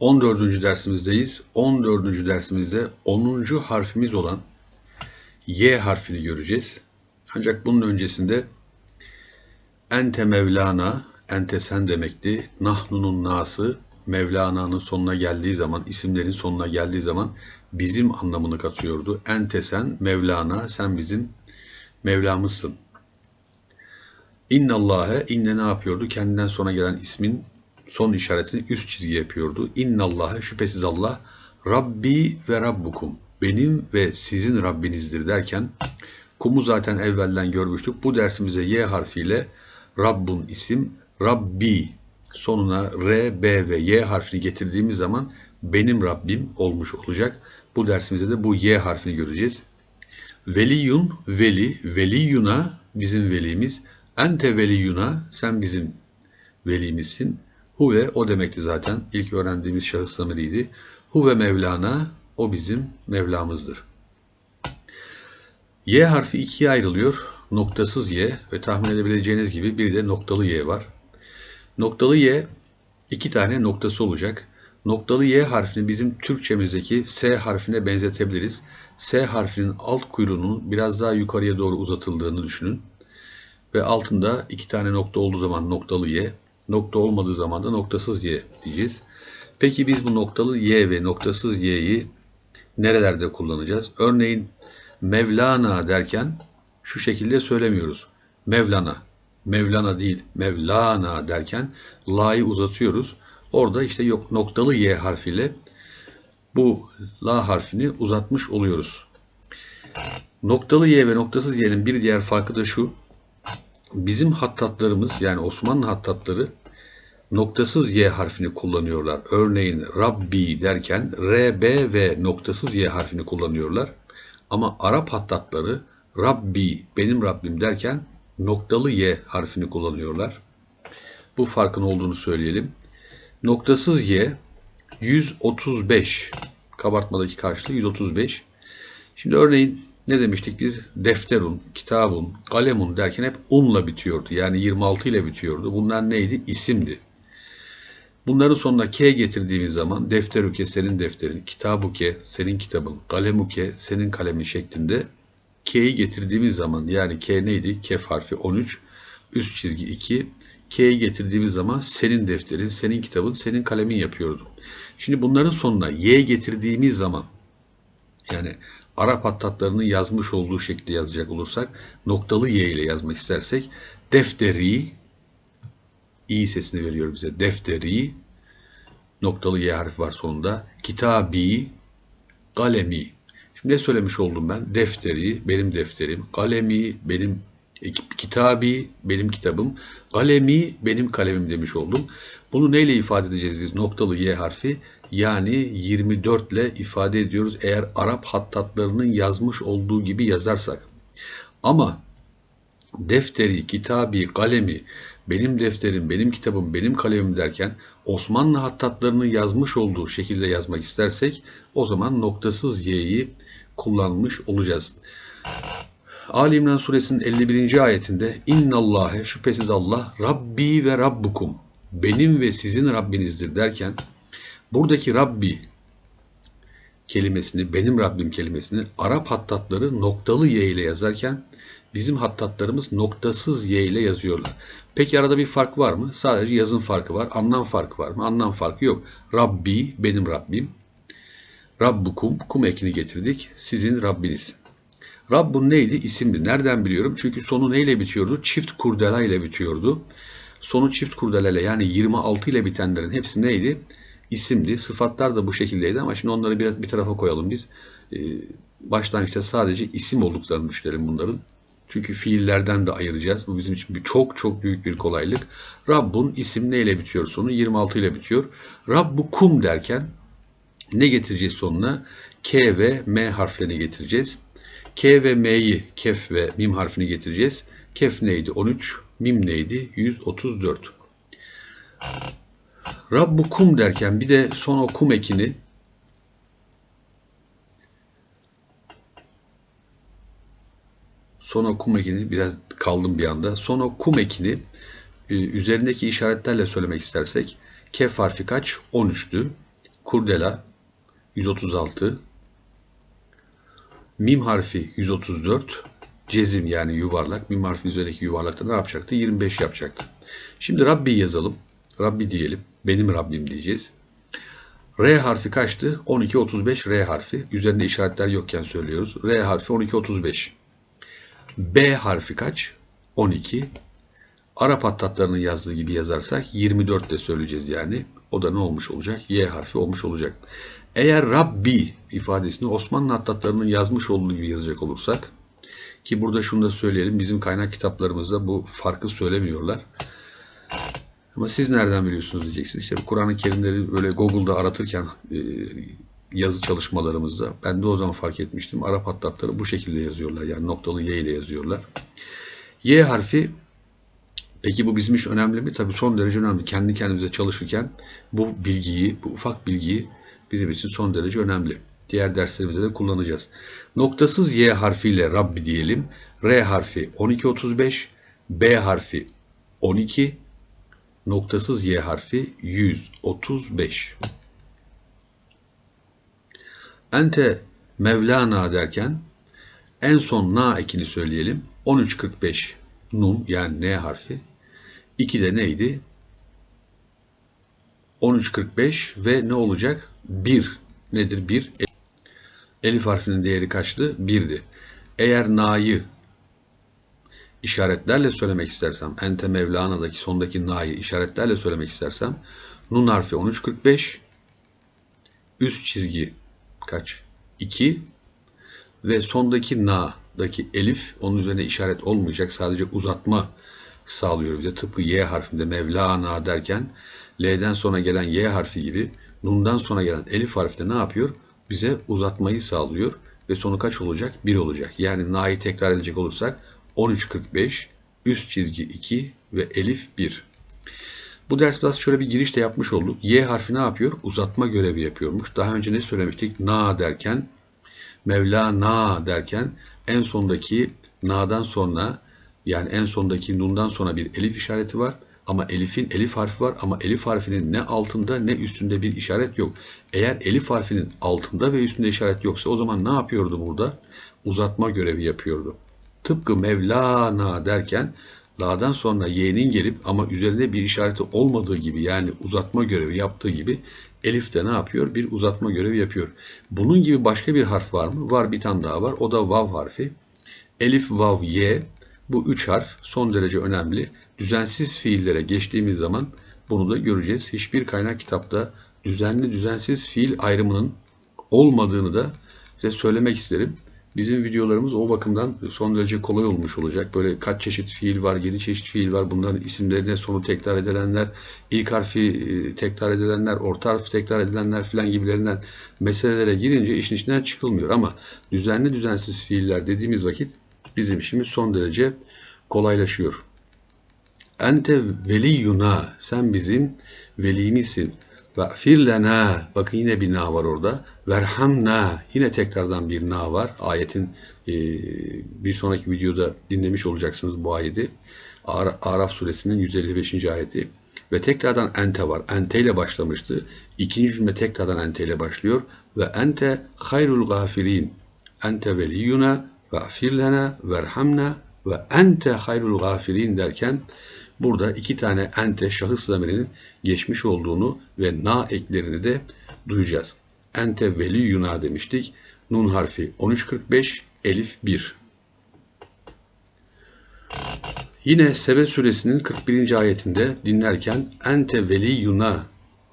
14. dersimizdeyiz. 14. dersimizde 10. harfimiz olan Y harfini göreceğiz. Ancak bunun öncesinde ente Mevlana, ente sen demekti. Nahnu'nun nası, Mevlana'nın sonuna geldiği zaman, isimlerin sonuna geldiği zaman bizim anlamını katıyordu. Ente sen, Mevlana, sen bizim Mevlamızsın. İnnallâhe, inne ne yapıyordu? Kendinden sonra gelen ismin son işaretini üst çizgi yapıyordu. İnnallâhe, şüphesiz Allah, Rabbi ve Rabbukum, benim ve sizin Rabbinizdir derken, kumu zaten evvelden görmüştük. Bu dersimize Y harfiyle Rabbun isim, Rabbi sonuna R, B ve Y harfini getirdiğimiz zaman benim Rabbim olmuş olacak. Bu dersimizde de bu Y harfini göreceğiz. Veliyun, veli, veliyuna bizim velimiz. Ente veliyuna, sen bizim velimizsin. Huve, o demekti zaten. İlk öğrendiğimiz şahıs zamiriydi. Huve Mevlana, o bizim Mevlamızdır. Y harfi ikiye ayrılıyor. Noktasız Y ve tahmin edebileceğiniz gibi bir de noktalı Y var. Noktalı Y iki tane noktası olacak. Noktalı Y harfini bizim Türkçemizdeki S harfine benzetebiliriz. S harfinin alt kuyruğunun biraz daha yukarıya doğru uzatıldığını düşünün. Ve altında iki tane nokta olduğu zaman noktalı Y, nokta olmadığı zaman da noktasız Y diyeceğiz. Peki biz bu noktalı Y ve noktasız Y'yi nerelerde kullanacağız? Örneğin Mevlana derken şu şekilde söylemiyoruz. Mevlana, Mevlana değil Mevlana derken la'yı uzatıyoruz. Orada işte yok noktalı Y harfiyle bu la harfini uzatmış oluyoruz. Noktalı Y ve noktasız Y'nin bir diğer farkı da şu. Bizim hattatlarımız yani Osmanlı hattatları noktasız Y harfini kullanıyorlar. Örneğin Rabbi derken R, B ve noktasız Y harfini kullanıyorlar. Ama Arap hattatları Rabbi, benim Rabbim derken noktalı Y harfini kullanıyorlar. Bu farkın olduğunu söyleyelim. Noktasız Y 135. Kabartmadaki karşılığı 135. Şimdi örneğin ne demiştik biz? Defterun, kitabun, kalemun derken hep unla bitiyordu. Yani 26 ile bitiyordu. Bunlar neydi? İsimdi. Bunların sonuna K getirdiğimiz zaman defteruke senin defterin, kitabuke senin kitabın, kalemuke senin kalemin şeklinde K'yi getirdiğimiz zaman yani K neydi? Kef harfi 13, üst çizgi 2. K'yi getirdiğimiz zaman senin defterin, senin kitabın, senin kalemin yapıyordu. Şimdi bunların sonuna Y getirdiğimiz zaman yani Arap hattatlarının yazmış olduğu şekilde yazacak olursak noktalı Y ile yazmak istersek defteri i sesini veriyor bize. Defteri noktalı Y harfi var sonunda. Kitabi kalemi. Şimdi ne söylemiş oldum ben? Defteri benim defterim. Kalemi benim kitabi benim kitabım. Kalemi benim kalemim demiş oldum. Bunu neyle ifade edeceğiz biz? Noktalı Y harfi yani 24 ile ifade ediyoruz eğer Arap hattatlarının yazmış olduğu gibi yazarsak. Ama defteri, kitabi, kalemi, benim defterim, benim kitabım, benim kalemim derken Osmanlı hattatlarının yazmış olduğu şekilde yazmak istersek o zaman noktasız y'yi kullanmış olacağız. Ali İmran suresinin 51. ayetinde İnnallâhe şüphesiz Allah Rabbi ve Rabbukum benim ve sizin Rabbinizdir derken buradaki Rabbi kelimesini, benim Rabbim kelimesini Arap hattatları noktalı y ile yazarken bizim hattatlarımız noktasız y ile yazıyorlar. Peki arada bir fark var mı? Sadece yazın farkı var. Anlam farkı var mı? Anlam farkı yok. Rabbi, benim Rabbim. Rabbukum, kum ekini getirdik. Sizin Rabbiniz. Rabbun neydi? İsimdi. Nereden biliyorum? Çünkü sonu neyle bitiyordu? Çift kurdela ile bitiyordu. Sonu çift kurdela ile yani 26 ile bitenlerin hepsi neydi? İsimdi. Sıfatlar da bu şekildeydi ama şimdi onları biraz bir tarafa koyalım biz. Ee, başlangıçta sadece isim olduklarını düşünelim bunların. Çünkü fiillerden de ayıracağız. Bu bizim için bir, çok çok büyük bir kolaylık. Rabbun isim neyle bitiyor sonu? 26 ile bitiyor. Rabbukum derken ne getireceğiz sonuna? K ve M harflerini getireceğiz. K ve M'yi, kef ve mim harfini getireceğiz. Kef neydi? 13. Mim neydi? 134. Rabbukum derken bir de son o kum ekini son o kum ekini biraz kaldım bir anda. Son o kum ekini e, üzerindeki işaretlerle söylemek istersek kef harfi kaç? 13'tü. kurdela 136, mim harfi 134, cezim yani yuvarlak, mim harfi üzerindeki yuvarlakta ne yapacaktı? 25 yapacaktı. Şimdi Rabbi yazalım. Rabbi diyelim. Benim Rabbim diyeceğiz. R harfi kaçtı? 12 35 R harfi. Üzerinde işaretler yokken söylüyoruz. R harfi 12 35. B harfi kaç? 12. Arap hattatlarının yazdığı gibi yazarsak 24 de söyleyeceğiz yani. O da ne olmuş olacak? Y harfi olmuş olacak. Eğer Rabbi ifadesini Osmanlı hattatlarının yazmış olduğu gibi yazacak olursak ki burada şunu da söyleyelim. Bizim kaynak kitaplarımızda bu farkı söylemiyorlar. Ama siz nereden biliyorsunuz diyeceksiniz. İşte Kur'an-ı Kerimleri böyle Google'da aratırken e, yazı çalışmalarımızda ben de o zaman fark etmiştim. Arap hattatları bu şekilde yazıyorlar. Yani noktalı Y ile yazıyorlar. Y harfi Peki bu bizim için önemli mi? Tabii son derece önemli. Kendi kendimize çalışırken bu bilgiyi, bu ufak bilgiyi bizim için son derece önemli. Diğer derslerimizde de kullanacağız. Noktasız Y harfiyle Rabbi diyelim. R harfi 1235, B harfi 12, noktasız Y harfi 135. Ente Mevlana derken en son na ekini söyleyelim. 1345 nun yani N harfi. 2 de neydi? 1345 ve ne olacak? 1 nedir? 1. Elif harfinin değeri kaçtı? 1'di. Eğer na'yı işaretlerle söylemek istersem, ente Mevlana'daki sondaki na'yı işaretlerle söylemek istersem, nun harfi 1345, üst çizgi kaç? 2 ve sondaki na'daki elif onun üzerine işaret olmayacak. Sadece uzatma sağlıyor bize. Tıpkı Y harfinde Mevlana derken L'den sonra gelen Y harfi gibi Nun'dan sonra gelen Elif harfi de ne yapıyor? Bize uzatmayı sağlıyor ve sonu kaç olacak? 1 olacak. Yani Na'yı tekrar edecek olursak 13.45 üst çizgi 2 ve Elif 1. Bu ders biraz şöyle bir giriş de yapmış olduk. Y harfi ne yapıyor? Uzatma görevi yapıyormuş. Daha önce ne söylemiştik? Na derken Mevlana derken en sondaki na'dan sonra yani en sondaki nundan sonra bir elif işareti var. Ama elifin elif harfi var ama elif harfinin ne altında ne üstünde bir işaret yok. Eğer elif harfinin altında ve üstünde işaret yoksa o zaman ne yapıyordu burada? Uzatma görevi yapıyordu. Tıpkı Mevlana derken la'dan sonra y'nin gelip ama üzerinde bir işareti olmadığı gibi yani uzatma görevi yaptığı gibi elif de ne yapıyor? Bir uzatma görevi yapıyor. Bunun gibi başka bir harf var mı? Var bir tane daha var. O da vav harfi. Elif, vav, ye. Bu üç harf son derece önemli. Düzensiz fiillere geçtiğimiz zaman bunu da göreceğiz. Hiçbir kaynak kitapta düzenli düzensiz fiil ayrımının olmadığını da size söylemek isterim. Bizim videolarımız o bakımdan son derece kolay olmuş olacak. Böyle kaç çeşit fiil var, 7 çeşit fiil var. Bunların isimlerine sonu tekrar edilenler, ilk harfi e, tekrar edilenler, orta harfi tekrar edilenler filan gibilerinden meselelere girince işin içinden çıkılmıyor. Ama düzenli düzensiz fiiller dediğimiz vakit bizim işimiz son derece kolaylaşıyor. Ente veliyuna, sen bizim velimizsin. Ve firlena, bakın yine bir na var orada. Verhamna, yine tekrardan bir na var. Ayetin e, bir sonraki videoda dinlemiş olacaksınız bu ayeti. Araf suresinin 155. ayeti. Ve tekrardan ente var. Ente ile başlamıştı. İkinci cümle tekrardan ente ile başlıyor. Ve ente hayrul gafirin. Ente veliyuna ve firlena verhamna ve ente hayrul gafirin derken burada iki tane ente şahıs zamirinin geçmiş olduğunu ve na eklerini de duyacağız. Ente veliyuna demiştik. Nun harfi 1345, elif 1. Yine Sebe suresinin 41. ayetinde dinlerken ente veliyuna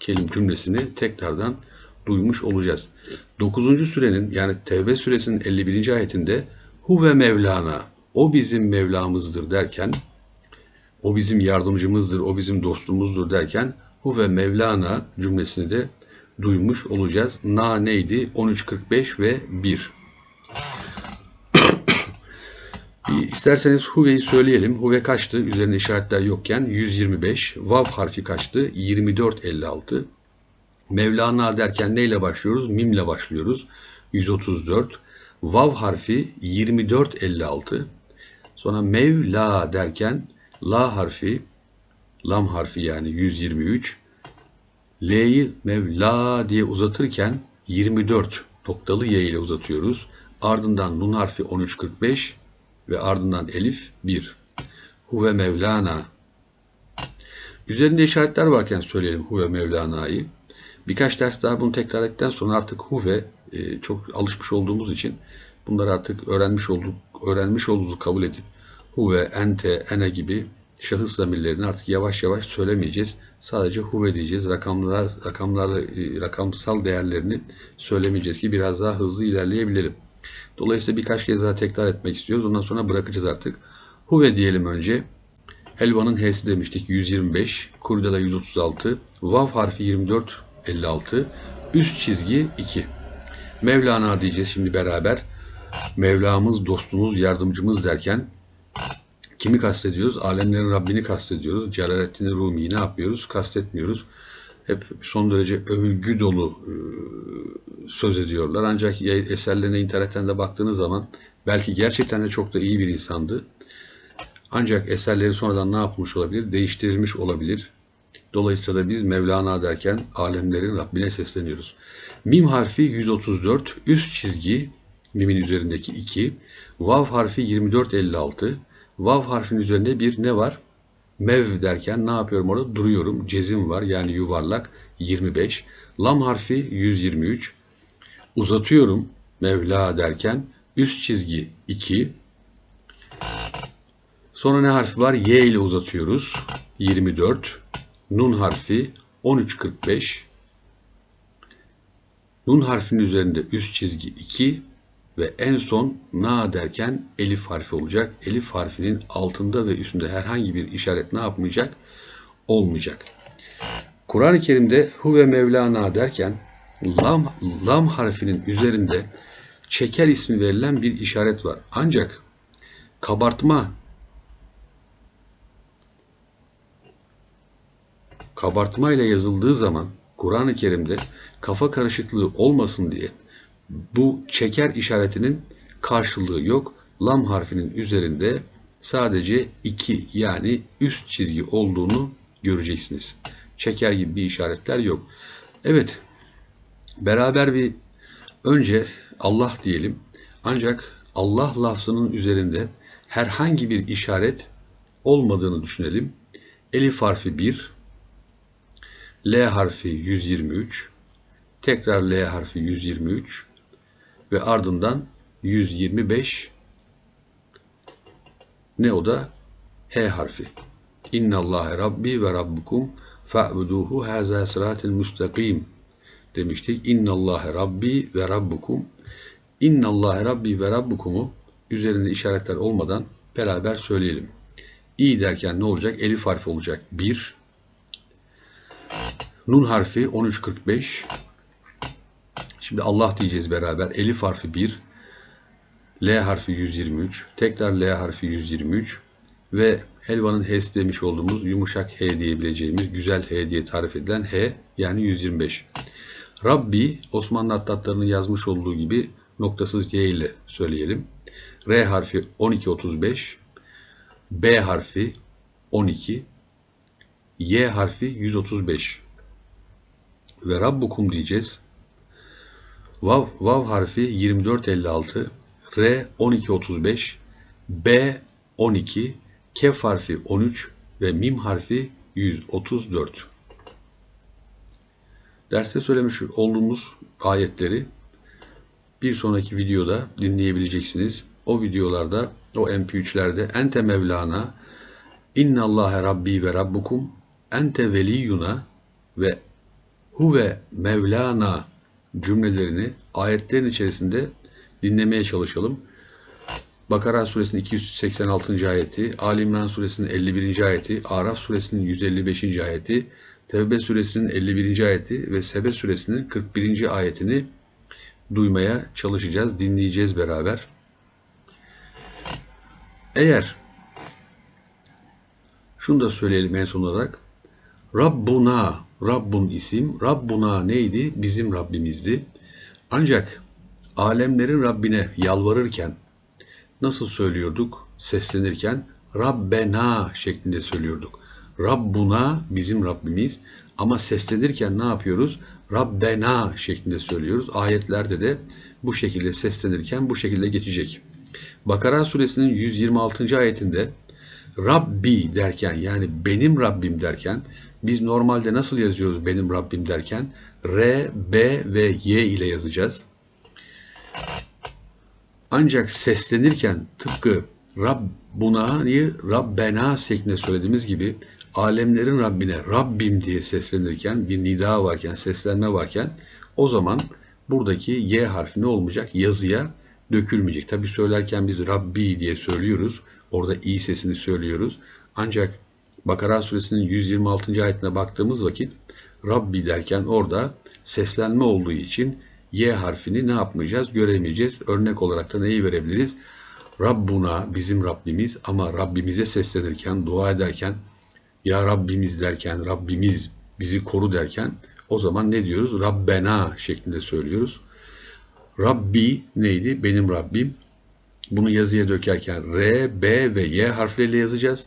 kelim cümlesini tekrardan duymuş olacağız. 9. sürenin yani Tevbe suresinin 51. ayetinde Huve Mevlana, o bizim Mevlamızdır derken, o bizim yardımcımızdır, o bizim dostumuzdur derken Huve Mevlana cümlesini de duymuş olacağız. Na neydi? 13.45 ve 1. İsterseniz Huve'yi söyleyelim. Huve kaçtı? Üzerinde işaretler yokken 125. Vav harfi kaçtı? 24.56. Mevlana derken neyle başlıyoruz? Mimle başlıyoruz. 134. Vav harfi 24.56. Sonra Mevla derken La harfi, Lam harfi yani 123. L'yi Mevla diye uzatırken 24 noktalı Y ile uzatıyoruz. Ardından nun harfi 13.45 ve ardından elif 1. Huve Mevlana. Üzerinde işaretler varken söyleyelim Huve Mevlana'yı. Birkaç ders daha bunu tekrar ettikten sonra artık Huve e, çok alışmış olduğumuz için bunları artık öğrenmiş olduk, öğrenmiş olduğumuzu kabul edip Huve, Ente, Ene gibi şahıs zamirlerini artık yavaş yavaş söylemeyeceğiz. Sadece huve diyeceğiz. Rakamlar, rakamlarla, e, rakamsal değerlerini söylemeyeceğiz ki biraz daha hızlı ilerleyebilirim. Dolayısıyla birkaç kez daha tekrar etmek istiyoruz. Ondan sonra bırakacağız artık. Huve diyelim önce. Helvanın H'si demiştik 125. Kurdela 136. Vav harfi 24 56. Üst çizgi 2. Mevlana diyeceğiz şimdi beraber. Mevlamız, dostumuz, yardımcımız derken kimi kastediyoruz? Alemlerin Rabbini kastediyoruz. Celaleddin Rumi'yi ne yapıyoruz? Kastetmiyoruz. Hep son derece övgü dolu e, söz ediyorlar. Ancak eserlerine internetten de baktığınız zaman belki gerçekten de çok da iyi bir insandı. Ancak eserleri sonradan ne yapmış olabilir? Değiştirilmiş olabilir. Dolayısıyla da biz Mevlana derken alemlerin Rabbine sesleniyoruz. Mim harfi 134, üst çizgi mimin üzerindeki 2, vav harfi 2456, vav harfinin üzerinde bir ne var? Mev derken ne yapıyorum orada? Duruyorum. Cezim var yani yuvarlak 25. Lam harfi 123. Uzatıyorum Mevla derken üst çizgi 2. Sonra ne harfi var? Y ile uzatıyoruz. 24. Nun harfi 13.45. Nun harfinin üzerinde üst çizgi 2 ve en son na derken elif harfi olacak. Elif harfinin altında ve üstünde herhangi bir işaret ne yapmayacak? Olmayacak. Kur'an-ı Kerim'de hu ve Mevlana derken lam, lam harfinin üzerinde çeker ismi verilen bir işaret var. Ancak kabartma kabartma ile yazıldığı zaman Kur'an-ı Kerim'de kafa karışıklığı olmasın diye bu çeker işaretinin karşılığı yok. Lam harfinin üzerinde sadece iki yani üst çizgi olduğunu göreceksiniz. Çeker gibi bir işaretler yok. Evet, beraber bir önce Allah diyelim. Ancak Allah lafzının üzerinde herhangi bir işaret olmadığını düşünelim. Elif harfi 1, L harfi 123, tekrar L harfi 123 ve ardından 125 ne o da H harfi. İnna Allahe Rabbi ve Rabbukum fa'buduhu haza sıratil müstakim demiştik. İnna Allahe Rabbi ve Rabbukum İnna Allahe Rabbi ve Rabbukum'u üzerinde işaretler olmadan beraber söyleyelim. İ derken ne olacak? Elif harfi olacak. 1 Nun harfi 13.45 Şimdi Allah diyeceğiz beraber. Elif harfi 1, L harfi 123, tekrar L harfi 123 ve helvanın H'si demiş olduğumuz yumuşak H diyebileceğimiz güzel H diye tarif edilen H yani 125. Rabbi Osmanlı atlatlarının yazmış olduğu gibi noktasız Y ile söyleyelim. R harfi 1235, B harfi 12, Y harfi 135 ve Rabbukum diyeceğiz. Vav, vav harfi 2456, R 1235, B 12, Kef harfi 13 ve Mim harfi 134. Derste söylemiş olduğumuz ayetleri bir sonraki videoda dinleyebileceksiniz. O videolarda, o MP3'lerde Ente Mevlana, İnna Allahe Rabbi ve Rabbukum, Ente Veliyuna ve Huve Mevlana cümlelerini ayetlerin içerisinde dinlemeye çalışalım. Bakara suresinin 286. ayeti, Ali İmran suresinin 51. ayeti, Araf suresinin 155. ayeti, Tevbe suresinin 51. ayeti ve Sebe suresinin 41. ayetini duymaya çalışacağız, dinleyeceğiz beraber. Eğer şunu da söyleyelim en son olarak Rabbuna Rabbun isim. Rabbuna neydi? Bizim Rabbimizdi. Ancak alemlerin Rabbine yalvarırken nasıl söylüyorduk? Seslenirken Rabbena şeklinde söylüyorduk. Rabbuna bizim Rabbimiz. Ama seslenirken ne yapıyoruz? Rabbena şeklinde söylüyoruz. Ayetlerde de bu şekilde seslenirken bu şekilde geçecek. Bakara suresinin 126. ayetinde Rabbi derken yani benim Rabbim derken biz normalde nasıl yazıyoruz benim Rabbim derken R, B ve Y ile yazacağız. Ancak seslenirken tıpkı Rabbuna'yı Rabbena şeklinde söylediğimiz gibi alemlerin Rabbine Rabbim diye seslenirken bir nida varken, seslenme varken o zaman buradaki Y harfi ne olmayacak? Yazıya dökülmeyecek. Tabi söylerken biz Rabbi diye söylüyoruz. Orada i sesini söylüyoruz. Ancak Bakara suresinin 126. ayetine baktığımız vakit Rabbi derken orada seslenme olduğu için Y harfini ne yapmayacağız? Göremeyeceğiz. Örnek olarak da neyi verebiliriz? Rabbuna bizim Rabbimiz ama Rabbimize seslenirken, dua ederken ya Rabbimiz derken, Rabbimiz bizi koru derken o zaman ne diyoruz? Rabbena şeklinde söylüyoruz. Rabbi neydi? Benim Rabbim. Bunu yazıya dökerken R, B ve Y harfleriyle yazacağız.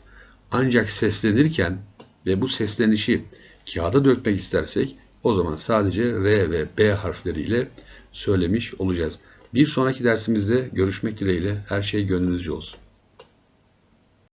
Ancak seslenirken ve bu seslenişi kağıda dökmek istersek o zaman sadece R ve B harfleriyle söylemiş olacağız. Bir sonraki dersimizde görüşmek dileğiyle her şey gönlünüzce olsun.